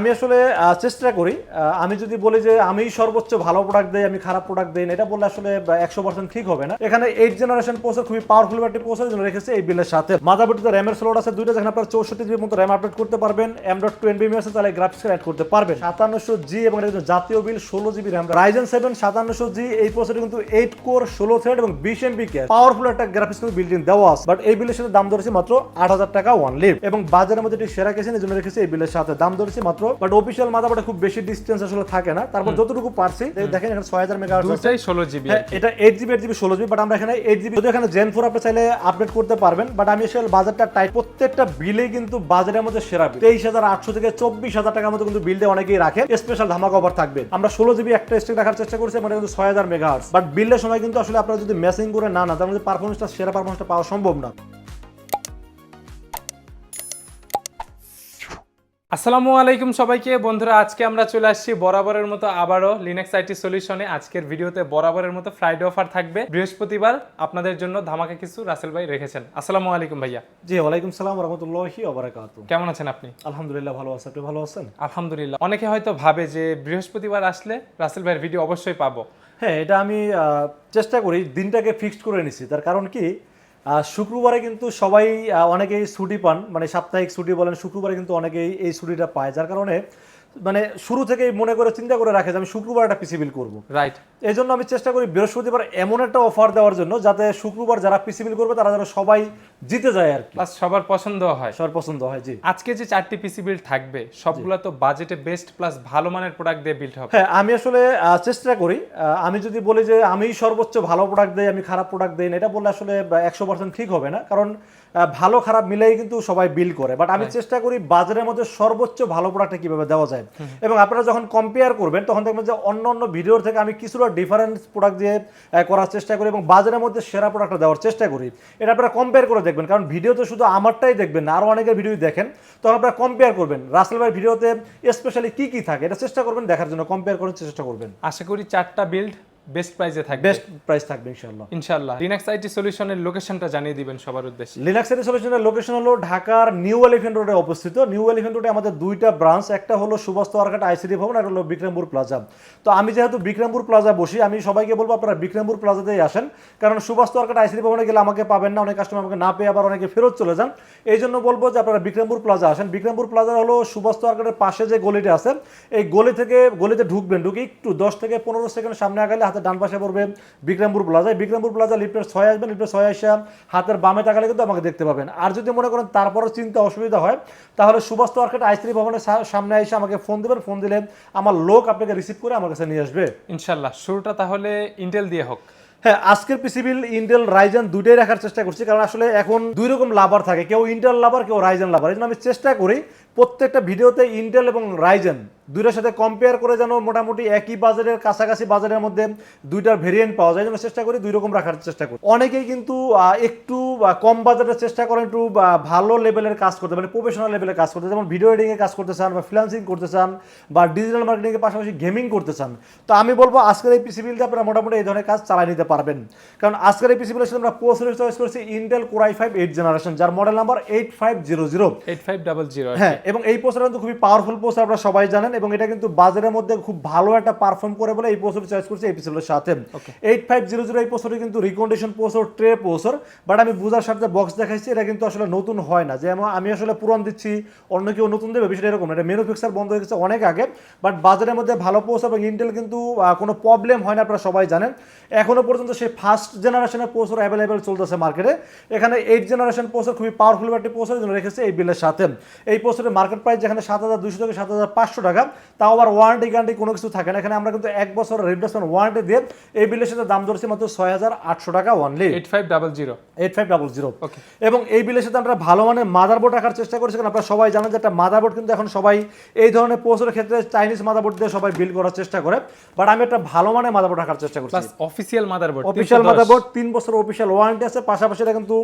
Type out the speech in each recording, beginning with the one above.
আমি আসলে চেষ্টা করি আমি যদি বলি যে আমি সর্বোচ্চ ভালো প্রোডাক্ট দেই, আমি খারাপ প্রোডাক্ট দেই এটা বললে আসলে একশো পার্সেন্ট ঠিক হবে না। এখানে এইট জেনারেশন প্রসেসর খুবই পাওয়ারফুল একটি প্রসেসর জন্য রেখেছে এই বিলের সাথে। মাদারবোর্ডে র্যামের স্লোট আছে দুইটা, যেখানে আপনার চৌষট্টি জিবির মতো র্যাম আপডেট করতে পারবেন এম ডট টু এনবিএম আছে, তাহলে গ্রাফিক্স অ্যাড করতে পারবেন। সাতান্নশো জি এবং এটা জাতীয় বিল ষোলো জিবি র্যাম রাইজেন সেভেন সাতান্নশো জি এই প্রসেসর কিন্তু এইট কোর ষোলো থ্রেড এবং বিশ এমবি কে পাওয়ারফুল একটা গ্রাফিক্স কিন্তু বিল্ডিং দেওয়া আছে। বাট এই বিলের সাথে দাম ধরেছে মাত্র আট হাজার টাকা ওয়ান লিভ এবং বাজারের মধ্যে একটি সেরা কেসেন এই জন্য রেখেছে এই বিলের সাথে। দাম ধরেছে মাত্র বাট অফিসিয়াল মাদাবোর্ডে খুব বেশি ডিস্টেন্স আসলে থাকে না। তারপর যতটুকু পারছি দেখেন এখানে ছয় হাজার মেগা দুটাই ষোলো জিবি হ্যাঁ, এটা এইট জিবি এইট জিবি ষোলো জিবি বাট আমরা এখানে এইট জিবি যদি এখানে জেন ফোর আপনি চাইলে আপডেট করতে পারবেন বাট আমি আসলে বাজারটা টাইট প্রত্যেকটা বিলে কিন্তু বাজারের মধ্যে সেরা বিল তেইশ হাজার আটশো থেকে চব্বিশ হাজার টাকার মতো কিন্তু বিলটা অনেকেই রাখে। স্পেশাল ধামাকা অফার থাকবে। আমরা ষোলো জিবি একটা স্টেক রাখার চেষ্টা করছি মানে কিন্তু ছয় হাজার মেগা বাট বিলের সময় কিন্তু আসলে আপনারা যদি ম্যাচিং করে না না তার মধ্যে পারফরমেন্সটা সেরা পারফরমেন্সটা পাওয়া সম্ভব না। আসসালামু আলাইকুম সবাইকে। বন্ধুরা আজকে আমরা চলে আসছি বরাবরের মতো আবারও লিনাক্স আইটি সলিউশনে আজকের ভিডিওতে বরাবরের মতো ফ্রাইডে অফার থাকবে। বৃহস্পতিবার আপনাদের জন্য ধামাকা কিছু রাসেল ভাই রেখেছেন। আসসালামু আলাইকুম ভাইয়া। জি ওয়ালাইকুম সালাম রহমতুল্লাহি ওবরাকাতু কেমন আছেন আপনি? আলহামদুলিল্লাহ ভালো আছেন আপনি ভালো আছেন? আলহামদুলিল্লাহ। অনেকে হয়তো ভাবে যে বৃহস্পতিবার আসলে রাসেল ভাইয়ের ভিডিও অবশ্যই পাবো। হ্যাঁ এটা আমি আহ, চেষ্টা করি দিনটাকে ফিক্সড করে নিছি। তার কারণ কি? শুক্রবারে কিন্তু সবাই অনেকেই ছুটি পান মানে সাপ্তাহিক ছুটি বলেন, শুক্রবারে কিন্তু অনেকেই এই ছুটিটা পায়। যার কারণে মানে শুরু থেকেই মনে করে চিন্তা করে রাখে যে আমি শুক্রবার একটা পিসি বিল করব। রাইট এই জন্য আমি চেষ্টা করি বৃহস্পতিবার এমন একটা অফার দেওয়ার জন্য যাতে শুক্রবার যারা পিসি বিল করবে তারা যেন সবাই জিতে যায় আর কি। প্লাস সবার পছন্দ হয়। সবার পছন্দ হয় জি। আজকে যে চারটি পিসি বিল্ড থাকবে সবগুলো তো বাজেটে বেস্ট প্লাস ভালো মানের প্রোডাক্ট দিয়ে বিল্ড হবে। হ্যাঁ আমি আসলে চেষ্টা করি আমি যদি বলি যে আমি সর্বোচ্চ ভালো প্রোডাক্ট দেই আমি খারাপ প্রোডাক্ট দেই না এটা বললে আসলে একশো পার্সেন্ট ঠিক হবে না। কারণ ভালো খারাপ মিলেই কিন্তু সবাই বিল করে। বাট আমি চেষ্টা করি বাজারের মধ্যে সর্বোচ্চ ভালো প্রোডাক্টটা কীভাবে দেওয়া যায়। এবং আপনারা যখন কম্পেয়ার করবেন তখন দেখবেন যে অন্য অন্য ভিডিওর থেকে আমি কিছুটা ডিফারেন্স প্রোডাক্ট দিয়ে করার চেষ্টা করি এবং বাজারের মধ্যে সেরা প্রোডাক্টটা দেওয়ার চেষ্টা করি। এটা আপনারা কম্পেয়ার করে দেখবেন। কারণ ভিডিওতে শুধু আমারটাই দেখবেন না আরও অনেকের ভিডিও দেখেন। তখন আপনারা কম্পেয়ার করবেন রাসেল ভাই ভিডিওতে স্পেশালি কি কি থাকে এটা চেষ্টা করবেন দেখার জন্য কম্পেয়ার করার চেষ্টা করবেন। আশা করি চারটা বিল্ড বেস্ট প্রাইসে থাকবে। বেস্ট প্রাইস থাকবে ইনশাআল্লাহ। ইনশাআল্লাহ। লিনাক্স আইটি সলিউশনের লোকেশনটা জানিয়ে দিবেন সবার উদ্দেশ্যে। লিনাক্স এর সলিউশনের লোকেশন হলো ঢাকার নিউ এলিফেন্ট রোডে অবস্থিত। নিউ এলিফেন্ট রোডে আমাদের দুইটা ব্রাঞ্চ একটা হলো সুভাষ তোয়ারঘাট আইসিডি ভবন আর হলো বিক্রমপুর প্লাজা তো আমি যেহেতু বিক্রমপুর প্লাজা বসি আমি সবাইকে বলব আপনারা বিক্রমপুর প্লাজাতেই আসেন। কারণ সুভাষ তোয়ারঘাট আইসিডি ভবনে গেলে আমাকে পাবেন না অনেক কাস্টমার আমাকে না পেয়ে আবার অনেকে ফেরত চলে যান। এই জন্য বলব যে আপনারা বিক্রমপুর প্লাজা আসেন। বিক্রমপুর প্লাজা হলো সুভাষ তোয়ারঘাটের পাশে যে গলিটা আছে এই গলি থেকে গলিতে ঢুকবেন ঢুকে একটু দশ থেকে পনেরো সেকেন্ড সামনে আগালে হাতে ডান পাশে পড়বে বিক্রমপুর প্লাজায় বিক্রমপুর প্লাজা লিফটের ছয় আসবেন লিফটের ছয় আসা হাতের বামে তাকালে কিন্তু আমাকে দেখতে পাবেন। আর যদি মনে করেন তারপরও চিন্তা অসুবিধা হয় তাহলে সুভাষ তোয়ারঘাট আইস্ত্রী ভবনের সামনে এসে আমাকে ফোন দেবেন। ফোন দিলে আমার লোক আপনাকে রিসিভ করে আমার কাছে নিয়ে আসবে। ইনশাল্লাহ শুরুটা তাহলে ইন্টেল দিয়ে হোক। হ্যাঁ আজকের পিসিবিল ইন্টেল রাইজেন দুইটাই রাখার চেষ্টা করছি কারণ আসলে এখন দুই রকম লাভার থাকে। কেউ ইন্টেল লাভার কেউ রাইজেন লাভার এই জন্য আমি চেষ্টা করি প্রত্যেকটা ভিডিওতে ইন্টেল এবং রাইজেন দুইটার সাথে কম্পেয়ার করে যেন মোটামুটি একই বাজারের কাছাকাছি বাজারের মধ্যে দুইটার ভেরিয়েন্ট পাওয়া যায় যেন চেষ্টা করি দুই রকম রাখার চেষ্টা করি। অনেকেই কিন্তু একটু কম বাজারের চেষ্টা করেন একটু ভালো লেভেলের কাজ করতে মানে প্রফেশনাল লেভেলের কাজ করতে যেমন ভিডিও এডিংয়ে কাজ করতে চান বা ফ্রিলান্সিং করতে চান বা ডিজিটাল মার্কেটিংয়ের পাশাপাশি গেমিং করতে চান। তো আমি বলব আজকের এই পিসিবিলতে আপনারা মোটামুটি এই ধরনের কাজ চালাই নিতে পারবেন। কারণ আজকের এই পিসিবিলের সাথে আমরা প্রসেসর চয়েস করেছি Intel core i five eight generation যার model number eight five zero zero eight five double zero হ্যাঁ এবং এই পোস্টার কিন্তু খুবই পাওয়ারফুল পোস্টার আপনারা সবাই জানেন এবং এটা কিন্তু বাজারের মধ্যে খুব ভালো একটা পারফর্ম করে বলে এই পোস্টার চয়েস করছি এই পিসিবিলের সাথে। এইট ফাইভ জিরো জিরো এই পোস্টারটি কিন্তু recondition processor tray processor but আমি বুঝার সাথে বক্স দেখাইছি এটা কিন্তু আসলে নতুন হয় না। যে আমার- আমি আসলে পুরন দিচ্ছি অন্য কেউ নতুন দেবে বিষয়টা এরকম এটা ম্যানুফ্যাকচার বন্ধ হয়ে গেছে অনেক আগে বাট বাজারের মধ্যে ভালো পোস্ট এবং ইন্টেল কিন্তু কোনো প্রবলেম হয় না আপনারা সবাই জানেন। এখনও পর্যন্ত সেই ফার্স্ট জেনারেশনের পোস্টার অ্যাভেলেবেল চলতেছে মার্কেটে এখানে এইট জেনারেশন পোস্টার খুবই পাওয়ারফুল একটি পোস্টার জন্য রেখেছে এই বিলের সাথে। এই পোস্টারের মার্কেট প্রাইস যেখানে সাত হাজার দুশো থেকে সাত হাজার পাঁচশো টাকা তাও আবার ওয়ারেন্টি গ্যারান্টি কোনো কিছু থাকে না। এখানে আমরা কিন্তু এক বছর রিপ্লেসমেন্ট ওয়ারেন্টি দিয়ে এই বিলের সাথে দাম ধরছি মাত্র ছয় হাজার আটশো টাকা only eight five double zero eight five double zero এবং এই বিলের সাথে আমরা ভালো মানের মাদারবোর্ড রাখার চেষ্টা করেছি কারণ আপনারা সবাই জানেন যে একটা মাদারবোর্ড কিন্তু এখন সবাই এই ধরনের পোস্টের ক্ষেত্রে চাইনিজ মাদারবোর্ড দিয়ে সবাই বিল করার চেষ্টা করে। বাট আমি একটা ভালো মানের মাদারবোর্ড রাখার চেষ্টা করছি। অফিসিয়াল মাদারবোর্ড অফিসিয়াল মাদারবোর্ড তিন বছর অফিসিয়াল ওয়ারেন্টি আছে পাশাপাশি এটা কিন্তু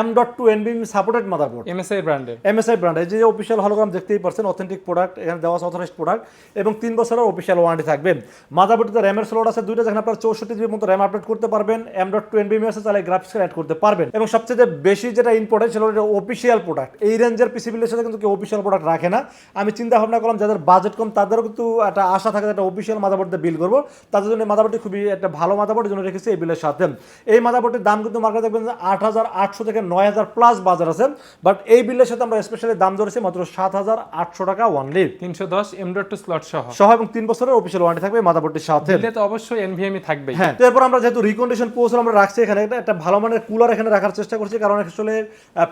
M dot two NB supported motherboard MSI ব্র্যান্ডের এমএসআই ব্র্যান্ড এই যে অফিসিয়াল হলো মনোগ্রাম দেখতেই পারছেন অথেন্টিক প্রোডাক্ট এখানে দেওয়া আছে অথরাইজ প্রোডাক্ট এবং তিন বছরের অফিসিয়াল ওয়ারেন্টি থাকবে। মাদারবোর্ডে র্যামের স্লট আছে, দুইটা যেখানে আপনারা, চৌষট্টি জিবির মতো র্যাম আপডেট করতে পারবেন এম ডট টু এনবিএম আছে তাহলে গ্রাফিক্স অ্যাড করতে পারবেন। এবং সবচেয়ে বেশি যেটা ইম্পর্টেন্ট সেটা হলো অফিসিয়াল প্রোডাক্ট এই রেঞ্জের পিসিবিলের সাথে কিন্তু কেউ অফিসিয়াল প্রোডাক্ট রাখে না। আমি চিন্তা ভাবনা করলাম, যাদের বাজেট কম, তাদেরও কিন্তু একটা আশা থাকে একটা অফিসিয়াল মাদারবোর্ড বিল করব। তাদের জন্য মাদারবোর্ডটি খুবই একটা ভালো মাদারবোর্ড জন্য রেখেছি এই বিলের সাথে। এই মাদারবোর্ডের দাম কিন্তু মার্কেটে দেখবেন আট হাজার আটশো থেকে নয় হাজার প্লাস বাজার আছে। বাট এই বিলের সাথে আমরা স্পেশালি দাম ধরেছি মাত্র সাত হাজার আটশো টাকা ওয়ানলি তিনশো দশ এম ডট টু স্লট সহ। সহ এবং তিন বছরের অফিসিয়াল ওয়ারেন্টি থাকবে মাদারবোর্ডটির সাথে। তো অবশ্যই এনভিএমই থাকবে হ্যাঁ তো এরপর আমরা যেহেতু রিকন্ডিশন পোস্ট আমরা রাখছি এখানে একটা ভালো মানের কুলার এখানে রাখার চেষ্টা করছি কারণ আসলে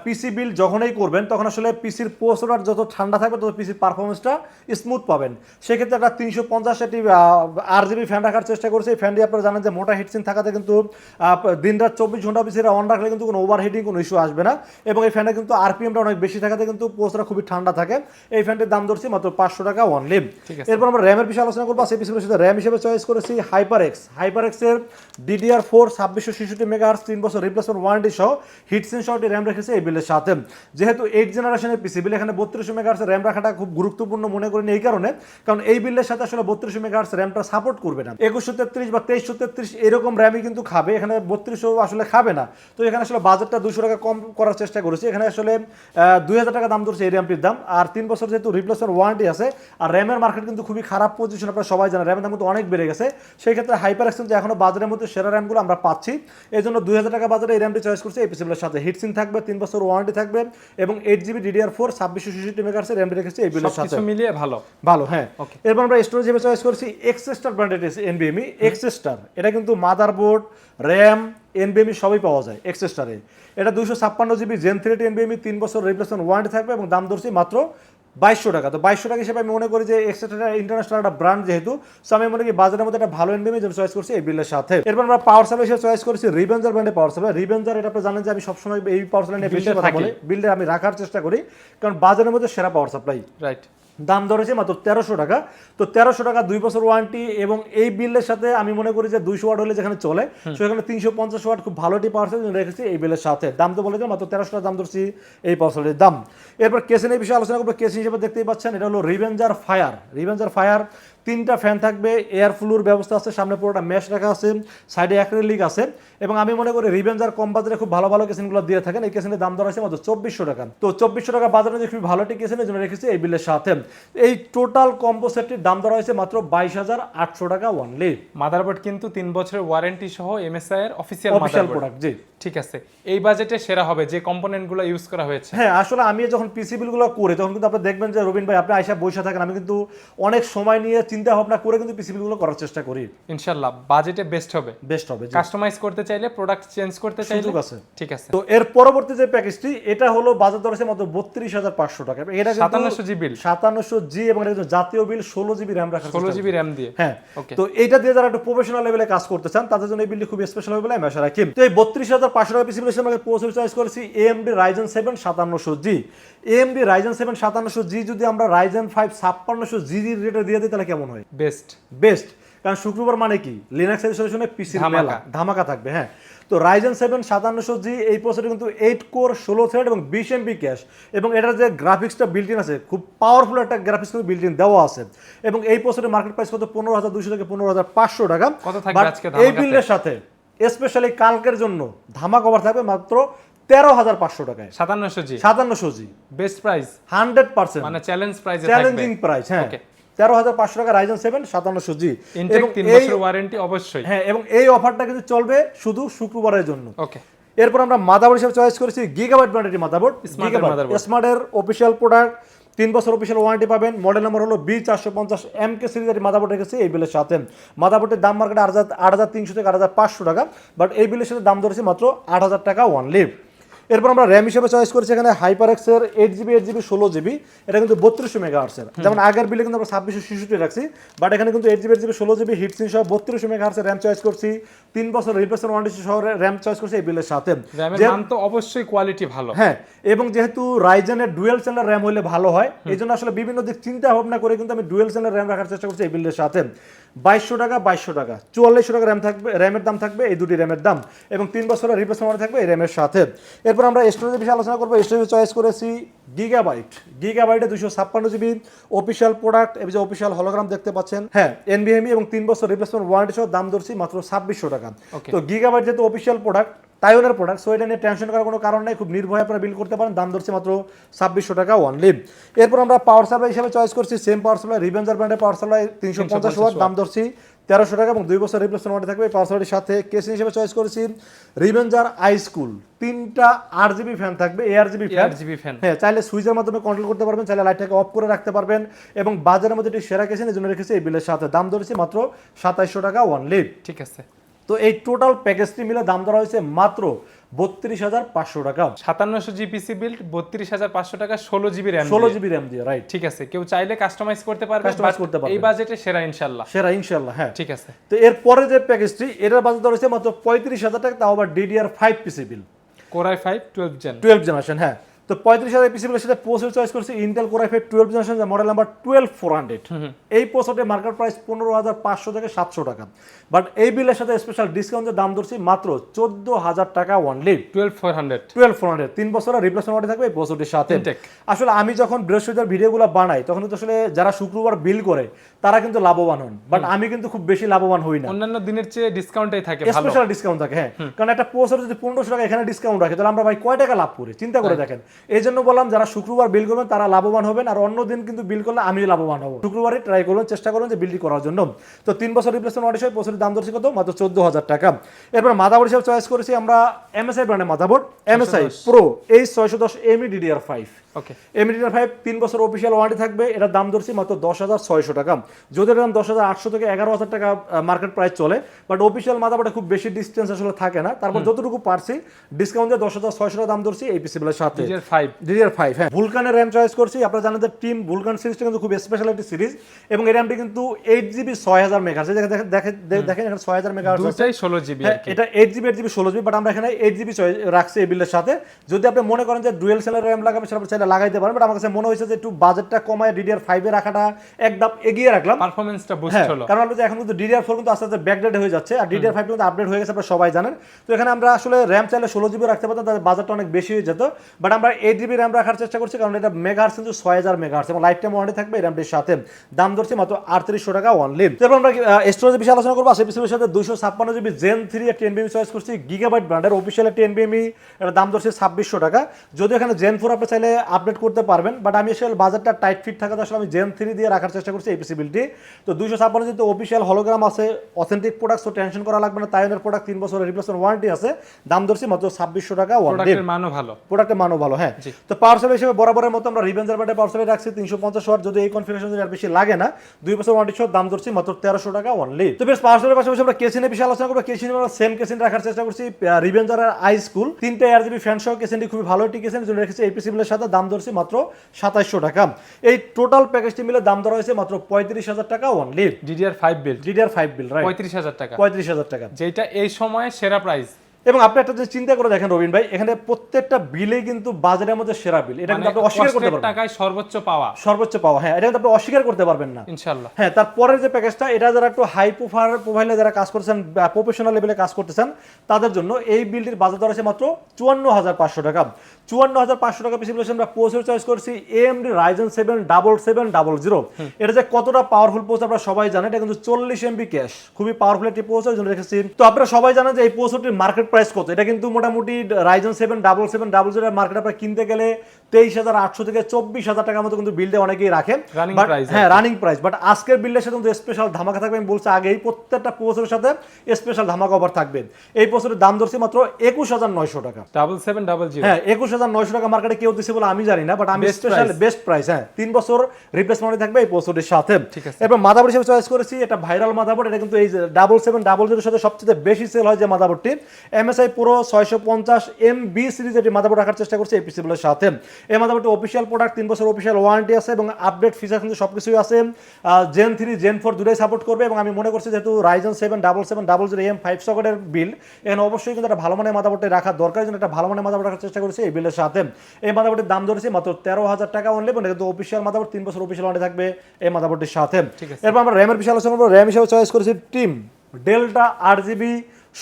পিসি বিল যখনই করবেন তখন আসলে পিসির যত ঠান্ডা থাকবে তত পিসির পারফরমেন্সটা স্মুথ পাবেন। সেক্ষেত্রে একটা তিনশো পঞ্চাশ একটি আর জিবি ফ্যান রাখার চেষ্টা করছি। এই ফ্যানটি আপনারা জানেন যে মোটা হিটসিন থাকাতে কিন্তু দিন রাত চব্বিশ ঘণ্টা পিসির অন রাখলে কিন্তু কোনো ওভার হিটিং কোনো ইস্যু আসবে না। এবং এই ফ্যানে কিন্তু আরপিএমটা অনেক বেশি থাকাতে কিন্তু পোস্টটা খুবই ঠান্ডা থাকে এই ফ্যানটির দাম ধরছি মাত্র পাঁচশো টাকা অনলি এরপর আমরা র্যামের বিষয়ে আলোচনা করব। সেই পিসির সাথে র্যাম হিসেবে চয়েস করেছি হাইপার এক্স হাইপার এক্সের ডিডিআর ফোর ছাব্বিশশো ছেষট্টি মেগাহার্স তিন বছর রিপ্লেসমেন্ট ওয়ারেন্টি সহ হিটসিন সহটি র্যাম রেখেছে এই বিলের সাথে। যেহেতু এইট জেনারেশনের পিসি বিল এখানে বত্রিশশো মেগাহার্সের র্যাম রাখাটা খুব গুরুত্বপূর্ণ মনে করেন এই কারণে কারণ এই বিলের সাথে আসলে বত্রিশ বত্রিশশো মেগাহার্স র্যামটা সাপোর্ট করবে না। একুশশো তেত্রিশ বা তেইশশো তেত্রিশ এরকম র্যামই কিন্তু খাবে এখানে বত্রিশশো আসলে খাবে না। তো এখানে আসলে বাজেটটা দুশো টাকা কম করার চেষ্টা করেছি। এখানে আসলে দুই হাজার টাকা দাম ধরছে এই র্যামটির দাম। আর তিন বছর যেহেতু রিপ্লেসমেন্ট ওয়ারেন্টি আছে আর র্যামের মার্কেট কিন্তু খুবই খারাপ পজিশন আপনারা সবাই জানেন র্যামের দাম কিন্তু অনেক বেড়ে গেছে। সেই ক্ষেত্রে হাইপার এক্সচেঞ্জ এখনও বাজারের মধ্যে সেরা র্যামগুলো আমরা পাচ্ছি। এই জন্য দুই হাজার টাকা বাজারে এই র্যামটি চয়েস করছি এই পিসিবিলের সাথে। হিটসিন থাকবে তিন বছর ওয়ারেন্টি থাকবে এবং এইট জিবি ডিডিআর ফোর ছাব্বিশশো ছেষট্টি মেগাহার্সের র্যামটি রেখেছি এই বিলের সাথে। মিলিয়ে ভালো। ভালো হ্যাঁ. এরপর আমরা স্টোরেজ হিসেবে চয়েস করছি এক্সেস্টার ব্র্যান্ডেড এনবিএমই এক্সেস্টার এটা কিন্তু মাদারবোর্ড র্যাম এনবিএমই সবই পাওয়া যায় এক্সেস্টারে এটা দুশো ছাপ্পান্ন জিবি জেন থ্রি এনবিএমই তিন বছর রিপ্লেসমেন্ট ওয়ারেন্টি থাকবে এবং দাম ধরছি মাত্র বাইশশো টাকা। তো বাইশশো টাকা হিসেবে আমি মনে করি যে এক্সেস্টার ইন্টারন্যাশনাল একটা ব্র্যান্ড যেহেতু সো আমি মনে করি বাজারের মধ্যে একটা ভালো এনবিএমই যেটা চয়েস করছি এই বিলের সাথে। এরপর আমরা পাওয়ার সাপ্লাই হিসেবে চয়েস করছি রিভেঞ্জার ব্র্যান্ডের পাওয়ার সাপ্লাই রিভেঞ্জার এটা আপনারা জানেন যে আমি সবসময় এই পাওয়ার সাপ্লাই নিয়ে বেশি কথা থাকি। বলি। বিল্ডে আমি রাখার চেষ্টা করি কারণ বাজারের মধ্যে সেরা পাওয়ার সাপ্লাই রাইট দাম ধরেছে মাত্র তেরোশো টাকা। তো তেরোশো টাকা দুই বছর ওয়ারেন্টি এবং এই বিলের সাথে আমি মনে করি যে দুইশো ওয়াট হলে যেখানে চলে সেখানে তিনশো পঞ্চাশ ওয়াট খুব ভালো একটি পাওয়ার রেখেছি এই বিলের সাথে। দাম তো বলেছে মাত্র তেরোশো টাকা দাম ধরছি এই পার্সেলের দাম। এরপর কেসিনের এই বিষয়ে আলোচনা করব। কেসিন হিসেবে দেখতেই পাচ্ছেন এটা হলো রিভেঞ্জার ফায়ার রিভেঞ্জার ফায়ার তিনটা ফ্যান থাকবে এয়ার ফ্লুর ব্যবস্থা আছে সামনে পুরোটা মেশ রাখা আছে সাইডে অ্যাক্রিলিক আছে এবং আমি মনে করি রিভেঞ্জার কম বাজারে খুব ভালো ভালো কেসিনগুলো দিয়ে থাকেন। এই কেসিনের দাম ধরা আছে মাত্র চব্বিশশো টাকা। তো চব্বিশশো টাকা বাজারে যে খুবই ভালো একটি কেসিনের জন্য রেখেছি এই বিলের সাথে। এই টোটাল কম্বো সেটটির দাম ধরা হয়েছে মাত্র বাইশ হাজার আটশো টাকা ওয়ানলি মাদারবোর্ড কিন্তু তিন বছরের ওয়ারেন্টি সহ এমএসআই এর অফিসিয়াল অফিসিয়াল প্রোডাক্ট জি। ঠিক আছে। এই বাজেটে সেরা হবে যে কম্পোনেন্টগুলো ইউজ করা হয়েছে। হ্যাঁ আসলে আমি যখন পিসি বিলগুলো করি তখন কিন্তু আপনি দেখবেন যে রবিন ভাই আপনি আইসা বসে থাকেন। আমি কিন্তু অনেক সময় নিয়ে চিন্তা ভাবনা করে কিন্তু পিসি বিলগুলো করার চেষ্টা করি। ইনশাল্লাহ বাজেটে বেস্ট হবে। বেস্ট হবে কাস্টমাইজ করতে চাইলে প্রোডাক্ট চেঞ্জ করতে চাইলে সুযোগ আছে। ঠিক আছে। তো এর পরবর্তী যে প্যাকেজটি এটা হলো বাজার দর আছে মাত্র বত্রিশ হাজার পাঁচশো টাকা। এটা সাতান্নশো জি বিল সাতান্নশো জি এবং এটা কিন্তু জাতীয় বিল ষোলো জিবি র্যাম রাখা ষোলো জিবি র্যাম দিয়ে। হ্যাঁ Okay. তো এটা দিয়ে যারা একটু প্রফেশনাল লেভেলে কাজ করতে চান তাদের জন্য এই বিলটি খুবই স্পেশাল হবে বলে আমি আশা রাখি। তো এই বত্রিশ হাজার পাঁচশো টাকা পিসি বিলের আমাকে পৌঁছে চয়েস করেছি এএমডি রাইজেন সেভেন সাতান্নশো জি এএমডি রাইজেন সেভেন সাতান্নশো জি যদি আমরা রাইজেন ফাইভ ছাপ্পান্নশো জি রেটে দিয়ে দিই তাহলে কেমন হয়? বেস্ট বেস্ট কারণ শুক্রবার মানে কি? লিনাক্স সলিউশনে পিসি ধামাকা। মেলা। ধামাকা। থাকবে হ্যাঁ। তো রাইজেন সেভেন সাতান্নশো জি এই প্রসেসর কিন্তু এইট কোর ষোলো থ্রেড এবং বিশ এমবি ক্যাশ এবং এটার যে গ্রাফিক্সটা বিল্ট ইন আছে খুব পাওয়ারফুল একটা গ্রাফিক্স কিন্তু বিল্ট ইন দেওয়া আছে। এবং এই প্রসেসরের মার্কেট প্রাইস কত? পনেরো হাজার দুশো থেকে পনেরো হাজার পাঁচশো টাকা। এই বিলের সাথে স্পেশালি কালকের জন্য ধামা কভার থাকবে মাত্র তেরো হাজার পাঁচশো টাকায়। সাতান্নশো G সাতান্নশো G best price hundred percent মানে চ্যালেঞ্জ প্রাইসে চ্যালেঞ্জিং প্রাইস হ্যাঁ. তেরো হাজার পাঁচশো টাকা রাইজেন সেভেন সাতান্নশো জি এবং এই ওয়ারেন্টি অবশ্যই। হ্যাঁ এবং এই অফারটা কিন্তু চলবে শুধু শুক্রবারের জন্য। ওকে এরপর আমরা মাদাবোর্ড হিসেবে চয়েস করেছি গিগাবাইট ব্র্যান্ডের মাদাবোর্ড। স্মার্টের অফিসিয়াল প্রোডাক্ট তিন বছর অফিসিয়াল ওয়ারেন্টি পাবেন। মডেল নাম্বার হলো বি চারশো পঞ্চাশ এম কে সিরিজের মাদাবোর্ড রেখেছি এই বিলের সাথে। মাদাবোর্ডের দাম মার্কেটে আট হাজার আট হাজার তিনশো থেকে আট হাজার পাঁচশো টাকা বাট এই বিলের সাথে দাম ধরেছি মাত্র আট হাজার টাকা ওয়ানলি এরপর আমরা র্যাম হিসেবে চয়েস করেছি এখানে হাইপার এক্সের এইট জিবি এইট জিবি ষোলো জিবি এটা কিন্তু বত্রিশশো মেগা আর্টসের যেমন আগের বিলে কিন্তু আমরা ছাব্বিশশো শিশুটি রাখছি বাট এখানে কিন্তু এইট জিবি এইট জিবি ষোলো জিবি হিটসিন সহ বত্রিশশো মেগা আর্টসের র্যাম চয়েস করছি। তিন বছর রিপ্লেসমেন্ট ওয়ারেন্টি সহ র্যাম চয়েস করছি এই বিলের সাথে। তো অবশ্যই কোয়ালিটি ভালো। হ্যাঁ এবং যেহেতু রাইজেনের ডুয়েল চ্যানেল র্যাম হলে ভালো হয় এই জন্য আসলে বিভিন্ন দিক চিন্তা ভাবনা করে কিন্তু আমি ডুয়েল চ্যানেল র্যাম রাখার চেষ্টা করছি এই বিলের সাথে। বাইশশো টাকা বাইশশো টাকা চুয়াল্লিশশো টাকা র্যাম থাকবে র্যামের দাম থাকবে এই দুটি র্যামের দাম এবং তিন বছরের রিপ্লেসমেন্ট থাকবে এই র্যামের সাথে। এরপর আমরা স্টোরেজের বিষয়ে আলোচনা করব। স্টোরেজ চয়েস করেছি গিগাবাইট গিগাবাইটে দুশো ছাপ্পান্ন জিবি অফিসিয়াল প্রোডাক্ট এই যে অফিসিয়াল হলোগ্রাম দেখতে পাচ্ছেন। হ্যাঁ এনবিএমই এবং তিন বছর রিপ্লেসমেন্ট ওয়ারেন্টি সহ দাম ধরছি মাত্র ছাব্বিশশো টাকা. তো গিগাবাইট যেহেতু অফিসিয়াল প্রোডাক্ট তাইওয়ানের প্রোডাক্ট সো এটা নিয়ে টেনশন করার কোনো কারণ নেই খুব নির্ভয়ে আপনারা বিল করতে পারেন দাম ধরছে মাত্র ছাব্বিশশো টাকা ওয়ানলি এরপর আমরা পাওয়ার সাপ্লাই হিসাবে চয়েস করছি সেম পাওয়ার সাপ্লাই রিভেঞ্জার ব্র্যান্ডের পাওয়ার সাপ্লাই তিনশো পঞ্চাশ ওয়াট দাম ধরছি তেরোশো টাকা এবং দুই বছর রিপ্লেসমেন্ট ওয়ারেন্টি থাকবে। পাওয়ার সাপ্লাইয়ের সাথে কেসিং হিসেবে চয়েস করেছি রিভেঞ্জার আই স্কুল তিনটা আট জিবি ফ্যান থাকবে AR GB fan ARGB fan। হ্যাঁ চাইলে সুইচের মাধ্যমে কন্ট্রোল করতে পারবেন চাইলে লাইটটাকে অফ করে রাখতে পারবেন এবং বাজারের মধ্যে একটি সেরা কেসেন এই জন্য রেখেছি এই বিলের সাথে। দাম ধরেছি মাত্র সাতাইশশো টাকা ওয়ানলি ঠিক আছে। তো এই টোটাল প্যাকেজটি মিলে দাম ধরা হয়েছে মাত্র বত্রিশ হাজার পাঁচশো টাকা। সাতান্নশো জিপিসি বিল্ড বত্রিশ হাজার পাঁচশো টাকা ষোলো জিবি র্যাম ষোলো জিবি র্যাম দিয়ে রাইট ঠিক আছে কেউ চাইলে কাস্টমাইজ করতে পারবে but করতে পারবে। এই বাজেটে সেরা ইনশাল্লাহ সেরা ইনশাল্লাহ হ্যাঁ। ঠিক আছে। তো এরপরে যে প্যাকেজটি এটার বাজার ধরা হয়েছে মাত্র পঁয়ত্রিশ হাজার টাকা তাও আবার DDR five PC build core i five twelve gen twelve generation হ্যাঁ। তো পঁয়ত্রিশ হাজার পিসি বিলের সাথে প্রসেসর চয়েস করছি Intel core five twelve generation model number twelve four hundred এই প্রসেসরের মার্কেট প্রাইস পনেরো হাজার পাঁচশো থেকে সাতশো টাকা। বাট এই বিলের সাথে স্পেশাল ডিসকাউন্টের দাম ধরছি মাত্র চোদ্দ হাজার টাকা only twelve four hundred twelve four hundred তিন বছরের রিপ্লেসমেন্ট ওয়ারেন্টি থাকবে এই বছরটির সাথে। আসলে আমি যখন বৃহস্পতিবার ভিডিওগুলো বানাই তখন কিন্তু আসলে যারা শুক্রবার বিল করে তারা কিন্তু লাভবান হন। বাট আমি কিন্তু খুব বেশি লাভবান হই না। অন্যান্য দিনের চেয়ে ডিসকাউন্টই থাকে স্পেশাল ডিসকাউন্ট থাকে হ্যাঁ। কারণ একটা পোস্টার যদি পনেরোশো টাকা এখানে ডিসকাউন্ট রাখে তাহলে আমরা ভাই কয় টাকা লাভ করি? চিন্তা করে দেখেন। এই জন্য বললাম যারা শুক্রবার বিল করবেন তারা লাভবান হবেন। আর অন্য দিন কিন্তু বিল করলে আমিও লাভবান হব। শুক্রবারে ট্রাই করবেন চেষ্টা করুন যে বিলটি করার জন্য। তো তিন বছর রিপ্লেসমেন্ট ওয়ারেন্টি হয় বছরের দাম দর্শি কত? মাত্র চোদ্দ হাজার টাকা। এরপর মাদাবোর্ড হিসেবে চয়েস করেছি আমরা এমএসআই ব্র্যান্ডের মাদাবোর্ড এমএসআই প্রো এইচ ছয়শো দশ। M ME DDR five okay এমিডিটার five তিন বছর অফিসিয়াল ওয়ারেন্টি থাকবে এটার দাম ধরছি মাত্র দশ হাজার ছয়শো টাকা। যদি এটার দাম দশ হাজার আটশো থেকে এগারো হাজার টাকা মার্কেট প্রাইস চলে বাট অফিসিয়াল মাদাবাটা খুব বেশি ডিস্টেন্স আসলে থাকে না। তারপর যতটুকু পারছি ডিসকাউন্ট দিয়ে দশ হাজার ছয়শো টাকা দাম ধরছি এই সাথে। ডিজার ফাইভ হ্যাঁ। ভুলকানের র্যাম চয়েস করছি আপনারা জানেন যে টিম ভুলকান সিরিজটা কিন্তু খুব স্পেশাল একটি সিরিজ এবং এই র্যামটি কিন্তু এইট জিবি ছয় হাজার মেগা দেখেন এখানে ছয় হাজার মেগা ষোলো জিবি হ্যাঁ এটা এইট জিবি এইট জিবি ষোলো জিবি বাট আমরা এখানে এইট জিবি রাখছি এই বিলের সাথে। যদি আপনি মনে করেন যে ডুয়েল সেলের র্যাম লাগাবেন সেটা আপনি চাইলে লাগাইতে পারেন বাট আমার কাছে মনে হয়েছে যে একটু বাজেটটা কমায় ডিডিআর ফাইভে রাখাটা একদম এগিয়ে রাখলাম। পারফরমেন্সটা বুস্ট হ্যাঁ হলো। কারণ যে এখন কিন্তু ডিডিআর ফোর কিন্তু আস্তে আস্তে ব্যাকডেট হয়ে যাচ্ছে আর ডিডিআর ফাইভ কিন্তু আপডেট হয়ে গেছে আপনারা সবাই জানেন। তো এখানে আমরা আসলে র্যাম চাইলে ষোলো জিবি রাখতে পারতাম তাদের বাজারটা অনেক বেশি হয়ে যেত বাট আমরা এইট জিবি র্যাম রাখার চেষ্টা করছি কারণ এটা মেগা কিন্তু ছয় হাজার মেগা এবং লাইফ টাইম ওয়ারেন্টি থাকবে এই র্যামটির সাথে। দাম ধরছি মাত্র আটত্রিশশো টাকা অনলি তারপর আমরা স্টোরেজ বিষয়ে আলোচনা করব। সেই বিষয়ের সাথে দুশো ছাপ্পান্ন জিবি জেন থ্রি একটি এনবিএমি চয়েস করছি গিগাবাইট ব্র্যান্ডের অফিসিয়াল একটি এনবিএমি এটা দাম ধরছে ছাব্বিশশো টাকা। যদি এখানে জেন ফোর আপনি চাইলে আপডেট করতে পারবেন বাট আমি আসলে বাজারটা টাইট ফিট থাকাতে আসলে আমি জেন থ্রি দিয়ে রাখার চেষ্টা করছি এই পিসিবিলিটি তো দুশো ছাপ্পান্ন যেহেতু অফিসিয়াল হলোগ্রাম আছে অথেন্টিক প্রোডাক্ট তো টেনশন করা লাগবে না। তাইনের প্রোডাক্ট তিন বছরের রিপ্লেসমেন্ট ওয়ারেন্টি আছে। দাম ধরছি মাত্র ছাব্বিশশো টাকা প্রোডাক্টের মানও ভালো। প্রোডাক্টের মানও ভালো হ্যাঁ। তো পাওয়ার সেল হিসেবে বরাবরের মতো আমরা রিভেঞ্জার ব্যাটে পাওয়ার সেলে রাখছি তিনশো পঞ্চাশ ওয়াট যদি এই কনফিগারেশন যদি আর বেশি লাগে না দুই বছর ওয়ারেন্টি সহ দাম ধরছি মাত্র তেরোশো টাকা অনলি তো বেশ পাওয়ার সেলের পাশাপাশি আমরা কেসিনের বিষয়ে আলোচনা করব। কেসিনে আমরা সেম কেসিন রাখার চেষ্টা করছি রিভেঞ্জারের আই স্কুল তিনটে এয়ার জিবি ফ্যান সহ কেসিনটি খুবই ভালো একটি কেসিন রেখেছি এপিসি বিলের সাথে। দাম ধরছি মাত্র সাতাইশশো টাকা। এই টোটাল প্যাকেজটি মিলে দাম ধরা হয়েছে মাত্র পঁয়ত্রিশ হাজার টাকা only DDR five build DDR five build right পঁয়ত্রিশ হাজার টাকা। পঁয়ত্রিশ হাজার টাকা। যেটা এই সময়ে সেরা প্রাইস এবং আপনি একটা যে চিন্তা করে দেখেন রবিন ভাই এখানে প্রত্যেকটা বিলেই কিন্তু বাজারের মধ্যে সেরা বিল এটা কিন্তু আপনি অস্বীকার করতে পারবেন। টাকায় সর্বোচ্চ পাওয়া। সর্বোচ্চ পাওয়া হ্যাঁ এটা কিন্তু আপনি অস্বীকার করতে পারবেন না। ইনশাল্লাহ হ্যাঁ তারপরের যে প্যাকেজটা এটা যারা একটু হাই প্রোফাইল প্রোফাইলে যারা কাজ করছেন প্রফেশনাল লেভেলে কাজ করতেছেন তাদের জন্য এই বিলটির বাজার দর আছে মাত্র চুয়ান্ন হাজার পাঁচশো টাকা। চুয়ান্ন হাজার পাঁচশো টাকা পিসি বলেছে আমরা পোস্টের চয়েস করছি। AMD Ryzen seven double seven double zero এটা যে কতটা পাওয়ারফুল পোস্ট আপনারা সবাই জানেন এটা কিন্তু চল্লিশ এমবি ক্যাশ খুবই পাওয়ারফুল একটি পোস্ট জন্য রেখেছি। তো আপনারা সবাই জানেন যে এই পোস্টটির মার্কেট প্রাইস কত? এটা কিন্তু মোটামুটি Ryzen seven double seven double zero market আপনারা কিনতে গেলে তেইশ হাজার আটশো থেকে চব্বিশ হাজার টাকার মতো কিন্তু বিলটা অনেকেই রাখেন। হ্যাঁ রানিং প্রাইস বাট আজকের বিলের সাথে কিন্তু স্পেশাল ধামাকা থাকবে। আমি বলছি আগেই প্রত্যেকটা পোস্টের সাথে স্পেশাল ধামাকা অফার থাকবে। এই পোস্টের দাম ধরছি মাত্র একুশ হাজার নয়শো টাকা। ডাবল সেভেন ডাবল জিরো হ্যাঁ একুশ হাজার নয়শো টাকা মার্কেটে কেউ দিচ্ছে বলে আমি জানি না বাট আমি স্পেশাল বেস্ট প্রাইস হ্যাঁ। তিন বছর রিপ্লেসমেন্ট থাকবে এই সাথে। এবার মাদাবোর্ড হিসেবে চয়েস করেছি এটা ভাইরাল মাদাবোর্ড এটা কিন্তু এই ডাবল সেভেন ডাবল জিরোর সাথে সবচেয়ে বেশি সেল হয় যে মাদাবোর্ডটি এমএসআই পুরো ছয়শো পঞ্চাশ এম বি সিরিজ এটি মাদাবোর্ড রাখার চেষ্টা করছি এই পিসিগুলোর সাথে। এই মাদাবোর্ডটি অফিসিয়াল প্রোডাক্ট তিন বছর অফিসিয়াল ওয়ারেন্টি আছে এবং আপডেট ফিচার কিন্তু সবকিছুই আছে। জেন থ্রি জেন ফোর দুটাই সাপোর্ট করবে এবং আমি মনে করছি যেহেতু Ryzen seven double seven double zero M five সকেটের build এখানে অবশ্যই কিন্তু একটা ভালো মানের মাদাবোর্ডে রাখার দরকার জন্য একটা ভালো মানের মাদাবোর্ড রাখার চেষ্টা করেছি এই বিলের সাথে। এই মাদাবোর্ডের দাম ধরেছি মাত্র তেরো হাজার টাকা অনলি মানে কিন্তু অফিসিয়াল মাদাবোর্ড তিন বছর অফিসিয়াল অনলি থাকবে এই মাদাবোর্ডটির সাথে। এরপর আমরা র্যামের বিষয়ে আলোচনা করব। র্যাম হিসেবে চয়েস করেছি টিম ডেল্টা আর জিবি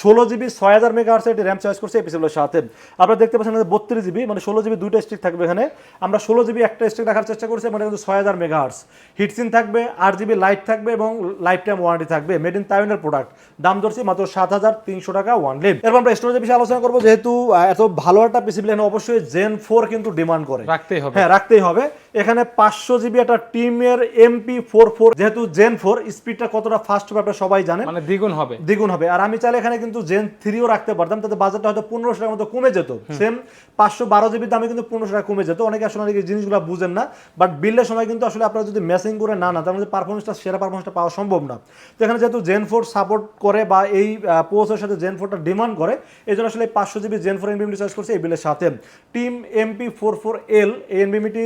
ষোলো জিবি ছয় হাজার মেগা হার্সের একটি র্যাম চয়েস করছে এই পিসিগুলোর সাথে। আপনারা দেখতে পাচ্ছেন বত্রিশ জিবি মানে ষোলো জিবি দুইটা স্টিক থাকবে এখানে। আমরা ষোলো জিবি একটা স্টিক রাখার চেষ্টা করছি মানে কিন্তু ছয় হাজার মেগা হার্স হিটসিন থাকবে আট জিবি লাইট থাকবে এবং লাইফ টাইম ওয়ারেন্টি থাকবে। মেড ইন তাইওয়ানের প্রোডাক্ট দাম ধরছি মাত্র সাত হাজার তিনশো টাকা ওয়ান লিভ এরপর আমরা স্টোরেজের বিষয়ে আলোচনা করব যেহেতু এত ভালো একটা পিসি এখানে অবশ্যই জেন ফোর কিন্তু ডিমান্ড করে। রাখতেই হবে। হ্যাঁ রাখতেই হবে। এখানে পাঁচশো জিবি একটা টিমের এমপি ফোর ফোর যেহেতু জেন ফোর স্পিডটা কতটা ফাস্ট হবে আপনারা সবাই জানেন। মানে দ্বিগুণ হবে। দ্বিগুণ হবে। আর আমি চাইলে এখানে কিন্তু জেন থ্রিও রাখতে পারতাম তাতে বাজারটা হয়তো পনেরোশো টাকার মতো কমে যেত। সেম পাঁচশো বারো জিবির দামে কিন্তু পনেরোশো টাকা কমে যেত। অনেকে আসলে অনেকে জিনিসগুলো বুঝেন না বাট বিলের সময় কিন্তু আসলে আপনারা যদি ম্যাচিং করে না না তার মধ্যে পারফরমেন্সটা সেরা পারফরমেন্সটা পাওয়া সম্ভব না। তো এখানে যেহেতু জেন ফোর সাপোর্ট করে বা এই পোসের সাথে জেন ফোরটা ডিমান্ড করে এই জন্য আসলে পাঁচশো জিবি জেন ফোর এনবিএমটি চয়েস করছে এই বিলের সাথে। Team MP four four L এই এনবিএমটি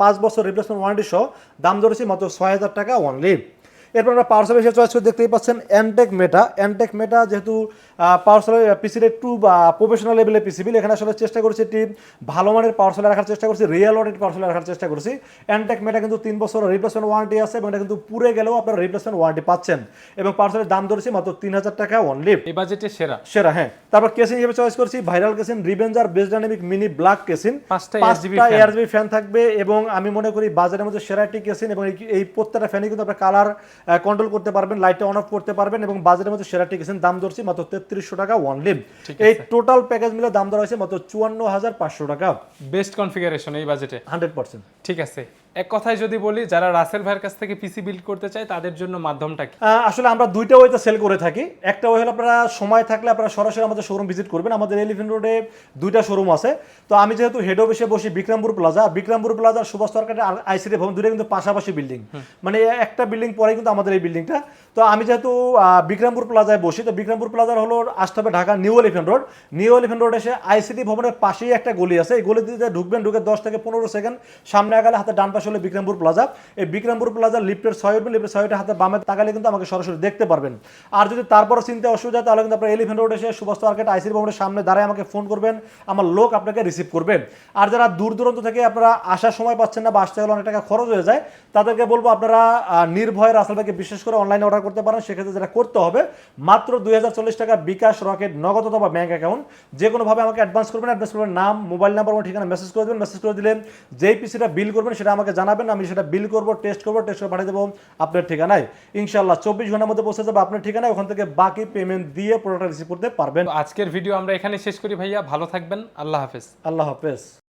পাঁচ বছর রিপ্লেসমেন্ট ওয়ারেন্টি সহ দাম ধরেছি মাত্র ছয় হাজার টাকা ওয়ানলি এরপর আমরা পাওয়ার সাপ্লাই চয়েস করে দেখতেই পাচ্ছেন অ্যান্টেক মেটা অ্যান্টেক মেটা যেহেতু পাওয়ার সাপ্লাই পিসির একটু প্রফেশনাল লেভেলের পিসিবিল এখানে আসলে চেষ্টা করছি একটি ভালো মানের পাওয়ার সাপ্লাই রাখার চেষ্টা করছি রিয়েল ওয়ারেন্টি পাওয়ার সাপ্লাই রাখার চেষ্টা করছি। অ্যান্টেক মেটা কিন্তু তিন বছর রিপ্লেসমেন্ট ওয়ারেন্টি আছে এবং এটা কিন্তু পুরে গেলেও আপনারা রিপ্লেসমেন্ট ওয়ারেন্টি পাচ্ছেন। এবং পাওয়ার সাপ্লাই দাম ধরেছি মাত্র তিন হাজার টাকা অনলি এই বাজেটে সেরা। সেরা হ্যাঁ। তারপর কেসিন হিসেবে চয়েস করছি viral casing revenger base dynamic mini black casing পাঁচটা এয়ারজিবি ফ্যান থাকবে এবং আমি মনে করি বাজারের মধ্যে সেরা একটি কেসিন এবং এই- এই প্রত্যেকটা ফ্যানই কিন্তু আপনার কালার কন্ট্রোল করতে পারবেন লাইটটা অন অফ করতে পারবেন এবং বাজারের মধ্যে সেরা টিকেছেন দাম ধরছি মাত্র তেত্রিশশো টাকা ওয়ান লিম এই টোটাল প্যাকেজ মিলে দাম ধরা হয়েছে মাত্র চুয়ান্ন হাজার পাঁচশো টাকা। বেস্ট কনফিগারেশন এই বাজেটে হান্ড্রেড পার্সেন্ট ঠিক আছে। এক কথায় যদি বলি যারা রাসেল ভাইয়ের কাছ থেকে পিসি বিল্ড করতে চায় তাদের জন্য মাধ্যমটা কি? আসলে আমরা দুইটা ওয়েতে সেল করে থাকি। একটা ওয়ে হলো আপনারা সময় থাকলে আপনারা সরাসরি আমাদের শোরুম ভিজিট করবেন। আমাদের এলিফেন্ট রোডে দুইটা শোরুম আছে। তো আমি যেহেতু হেড অফিসে বসি বিক্রমপুর প্লাজা বিক্রমপুর প্লাজা সুভাষ সরকারের আইসিডি ভবন দুইটা কিন্তু পাশাপাশি বিল্ডিং মানে একটা বিল্ডিং পরে কিন্তু আমাদের এই বিল্ডিংটা তো আমি যেহেতু বিক্রমপুর প্লাজায় বসি তো বিক্রমপুর প্লাজার হলো আসতে হবে Dhaka new elephant road new elephant road এসে আইসিডি ভবনের পাশেই একটা গলি আছে। এই গলিতে ঢুকবেন ঢুকে দশ থেকে পনেরো সেকেন্ড সামনে আগালে হাতে ডান পাশে হলো বিক্রমপুর প্লাজা। এই বিক্রমপুর প্লাজা লিফটের ছয় উঠবেন লিফটের ছয়টা হাতে বামে তাকালে কিন্তু আমাকে সরাসরি দেখতে পারবেন। আর যদি তারপরও চিন্তা অসুবিধা তাহলে কিন্তু আপনার এলিফেন্ট রোড এসে সুভাষ মার্কেট আইসিডি ভবনের সামনে দাঁড়ায় আমাকে ফোন করবেন। আমার লোক আপনাকে রিসিভ করবেন আর যারা দূর দূরান্ত থেকে আপনারা আসার সময় পাচ্ছেন না বা আসতে গেলে অনেক টাকা খরচ হয়ে যায়, তাদেরকে বলব আপনারা নির্ভয়ে রাসেল ভাইকে বিশেষ করে অনলাইনে অর্ডার করতে পারেন। সেক্ষেত্রে যেটা করতে হবে, মাত্র দুই হাজার চল্লিশ টাকা বিকাশ রকেট, নগদ অথবা ব্যাঙ্ক অ্যাকাউন্ট যে কোনোভাবে আমাকে অ্যাডভান্স করবেন অ্যাডভান্স করবেন, নাম মোবাইল নাম্বার এবং ঠিকানা মেসেজ করে দেবেন। মেসেজ করে দিলে যেই পিসিটা বিল করবেন, সেটা আমাকে জানাবেন আমি সেটা বিল করব টেস্ট করব টেস্ট করে পাঠিয়ে দেবো আপনার ঠিকানায়। ইনশাল্লাহ চব্বিশ ঘণ্টার মধ্যে পৌঁছে যাবে আপনার ঠিকানায় ওখান থেকে বাকি পেমেন্ট দিয়ে প্রোডাক্ট রিসিভ করতে পারবেন। আজকের ভিডিও আমরা এখানে শেষ করি ভাইয়া ভালো থাকবেন আল্লাহ হাফেজ। আল্লাহ হাফেজ।